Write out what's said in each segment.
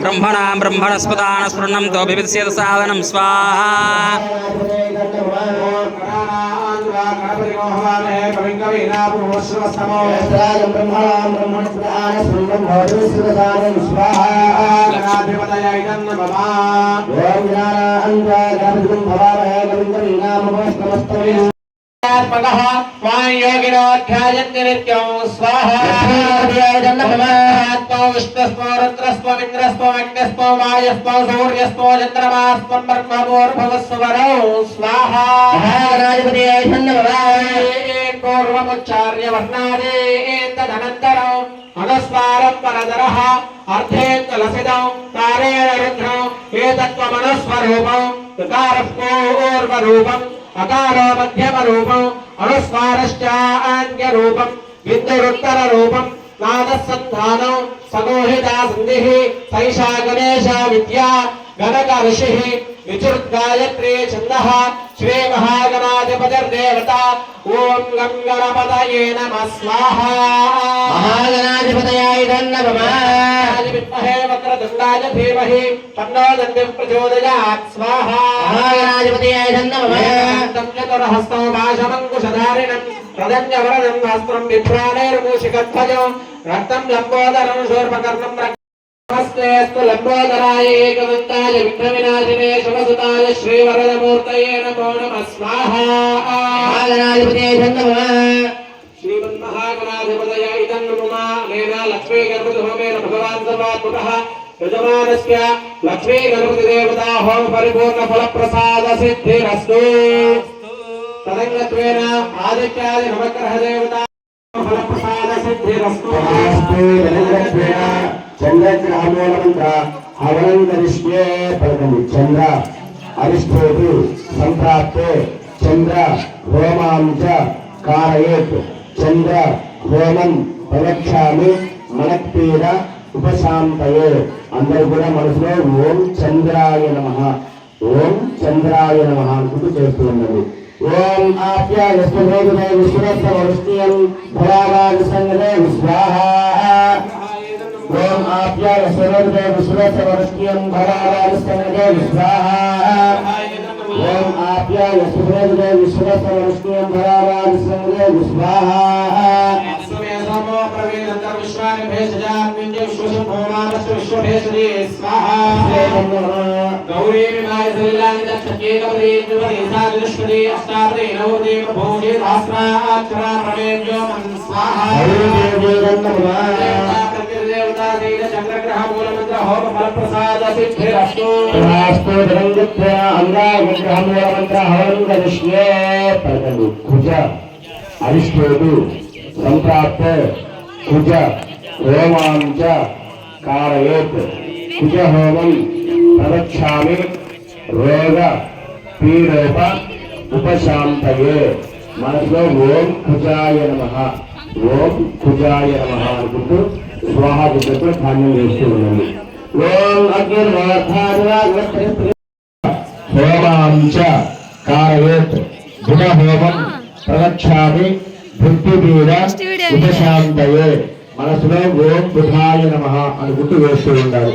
బ్రహ్మణా బ్రహ్మణస్పదాన స్ఫురణం తో వివిధ సాధనం స్వాహా मगह वायोगिनाध्यायन्यनित्यं स्वाहास्वमिन्द्रस्वमग्नस्वौ वायस्वौ सौर्यस्वौ चन्द्रमास्त्वं ब्रह्मभोर्भव स्वरौ स्वाहाचार्य वर्णादेतदनन्तरौ मनस्वारं परदरः अर्थेन्दलसितौ कारेण रुद्धौ एतत्त्वमनस्वरूपौ ऋकारः पूर्वरूपम् అకారో మధ్యమ రూపం అనుస్వారశ్చాన్య రూపం బిందురుత్తర రూపం నాదసంధానం సమోహితా సంధి సైషా గణేశ విద్యా గణక ఋషి విచుర్గాయత్రీ ఛంద శ్రీ మహాగణాధిపతిర్దేవత ఓం గం గణపతయే నమ స్వాహా మహాగణాధిపతయాయ నమః విద్మహే వక్రతుండాయ ధీమహి తన్నో దంతి ప్రచోదయాత్ స్వాహా మహాగణాధిపతయాయ నమః చతురహస్తం భాషమంకుశధారిణం ప్రదంజవరదం వస్త్రం బిభ్రాణైర్మూషికధ్వజం రక్తం లంబోదరం శూర్పకర్ణం నమస్తేస్తు లంబోదరాయ ఏకదంతాయ విఘ్నవినాశినే శుభసుతాయ శ్రీవరదమూర్తయే నమో నమః స్వాహా మహాగణాధిపతయాయ यजमानेन लक्ष्मी गणपति होमेन भगवान् सर्वात्मकः यजमानस्य लक्ष्मी गणपति देवता होम परिपूर्ण फल प्रसाद सिद्धिरस्तु तदङ्गत्वेन आदित्यादि नवग्रह देवता फल प्रसाद सिद्धिरस्तु अस्तु तदङ्गत्वेन चन्द्रग्रहमूलमन्त्र अवलङ्करिष्ये फलकं चन्द्र अरिष्ठेतु सम्प्राप्ते चन्द्र होमां च कारयेत् चन्द्र होमं ప్రవక్ష్యామి మనక్పీడ ఉపశాంతయే. అందరూ కూడా మనసులో ఓం చంద్రాయ నమ. ఓం చంద్రాయ నమ అనుకుంటూ చేస్తూ ఉన్నది ఓం ఆప్యాయ స్వభోగమే విశ్వరత్న వృష్టియం భయాగాది సంగతే విశ్వాహ. ఓం ఆప్యాయ స్వరూపే విశ్వరత్న వృష్టియం భయాగాది సంగతే విశ్వాహ. ఓం ఆప్యాయ స్వభోగమే విశ్వరత్న వృష్టియం భయాగాది సంగతే విశ్వాహ. ప్రవేదంతర్ విశ్వాని భేషజాన్ వింజ విశ్వశంభోమానస్సు విశ్వభేషజే స్వాహా గౌరీ విమాయ శరీరాన్ని దక్షకే గౌరీ త్రివరి సాదిష్పది అష్టాపది నవోదే ప్రభోజే సహస్రాక్షరా ప్రవేద్యో మన్ స్వాహా దేవతా శైల చంద్రగ్రహ మూలమంత్ర హోమ ఫలప్రసాద సిద్ధిరస్తు కుజ అరిష్టోడు సంప్రాప్త కుజ హోమాంచ కారయేత్. కుజ హోమం ప్రవక్ష్యామి రోగ పీడోప ఉపశాంతయే. మనసులో ఓం కుజాయ నమ. ఓం కుజాయ నమ అనుకుంటూ స్వాహ చెప్పి ధాన్యం వేస్తూ ఉండండి. ఓం అగ్నిర్వాధారి హోమాంచ కారయేత్. గుణహోమం ప్రవక్ష్యామి భృత్యుపీడ ఉపశాంతయే. మనసులో ఓం బుధాయ నమ అనుకుంటూ వేస్తూ ఉండాలి.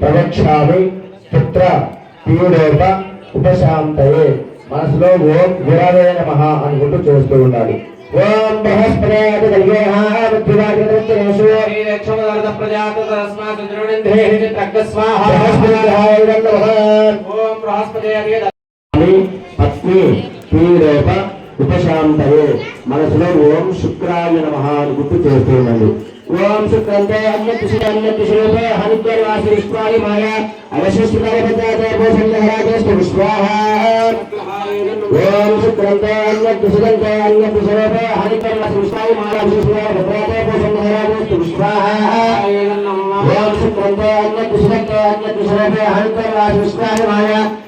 ప్రవక్ష్యామి పుత్ర పీడోప ఉపశాంతయే మనసులో ఓం గురవే నమ అనుకుంటూ చేస్తూ ఉండాలి ఓం బృహస్పతి పత్ని ఉపశాంతయే మనసులో ఓం శుక్రాయ నమ అని గుర్తు చేస్తుండండి ఓం శుక్రంతే అన్యత్తుషి అన్యత్తుషిరూపే వాసి విశ్వాయి మాయ. అవశిష్టాయ విశ్వాహ. ఓం శుక్రంతే అన్యత్తుషిరంతే అన్యత్తుషిరూపే హరిద్వాసి విశ్వాయి మాయ. అవశిష్టాయ పద్యాతే భూషణ్యహరాజేస్తు విశ్వాహ. ఓం శుక్రంతే అన్యత్తుషిరంతే అన్యత్తుషిరూపే హరిద్వాసి విశ్వాయి మాయ. అవశిష్టాయ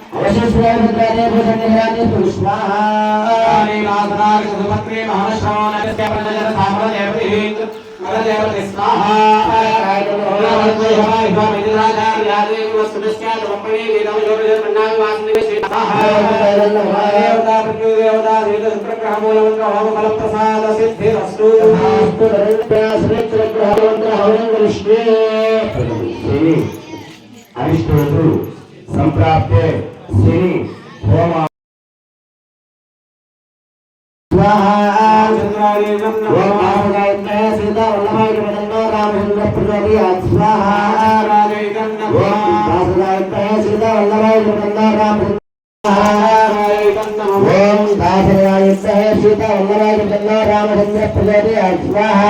سمپے శని హోమ సీతా వల్లభాయ మదండో ఓం దాసరాయుక్త సీతా వల్లభాయ రామచంద్ర ప్రజోది స్వాహ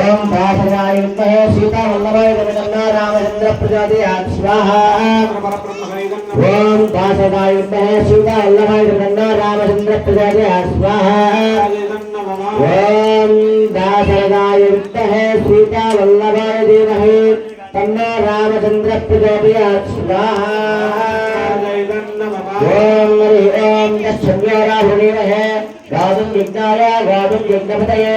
ఓం దాసరాయుక్త సీతా వల్లభాయ మదండో రామచంద్ర ప్రజోది స్వాహ. ఓం దాసరాయుక్త సీతా వల్లభాయ మదండో రామచంద్ర ప్రజోది స్వాహ. ఓం దాసరదాయుక్త సీతా వల్లభాయ దేవహే తన్నో రామచంద్ర ప్రచోదయాత్ స్వాహా. ఓం హరి ఓం యక్షమ్యో రాహులీమహే గాతుం యజ్ఞాయ గాతుం యజ్ఞపతయే